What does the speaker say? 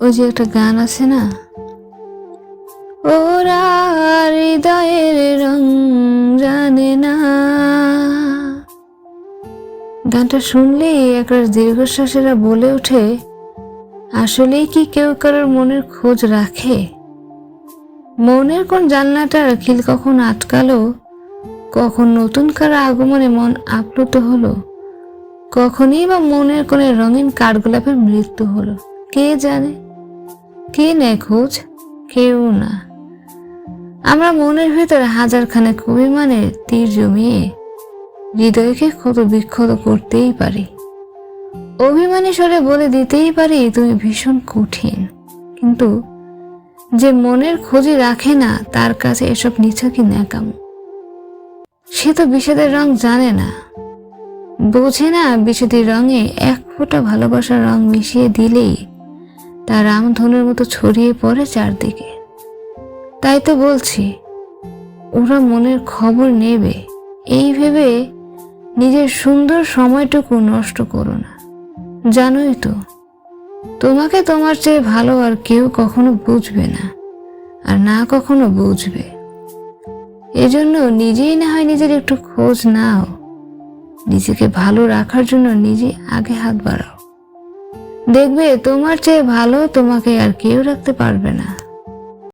ওই যে একটা গান আছে না? ওরা হৃদয়ের রং জানে না। গানটা শুনলেই একবার দীর্ঘশ্বাসেরা বলে ওঠে, আসলেই কি কেউ কারোর মনের খোঁজ রাখে? মনের কোন জানলাটার খিল কখন আটকালো? কখন নতুন কারও আগমনে মন আপ্লুত হলো? কখনই বা মনের কোণে রঙিন কাঠগোলাপের মৃত্যু হলো? কে জানে? কে নেয় খোঁজ কেউ না। আমরা মনের ভেতরে হাজারখানে অভিমানের তীর জমিয়ে হৃদয়কে ক্ষত বিক্ষত করতেই পারি। অভিমানী স্বরে বলে দিতেই পারি তুমি ভীষণ কঠিন। কিন্তু যে মনের খোঁজই রাখে না, তার কাছে এসব নিছকই ন্যাকাম। সে তো বিষাদের রং জানে না। বোঝে না বিষাদের রঙে এক ফোঁটা ভালোবাসার রং মিশিয়ে দিলেই তার রামধনুর মতো ছড়িয়ে পড়ে চারদিকে। তাই তো বলছি, ওরা মনের খবর নেবে। এই ভেবে নিজের সুন্দর সময়টুকু নষ্ট করো না। জানোই তো, তোমাকে তোমার চেয়ে ভালো আর কেউ কখনো বুঝবে না, আর না কখনো বুঝবে। এজন্য নিজেই না হয় নিজের একটু খোঁজ নাও। নিজেকে ভালো রাখার জন্য নিজে আগে হাত বাড়াও। দেখবে তোমার চেয়ে ভালো তোমাকে আর কেউ রাখতে পারবে না।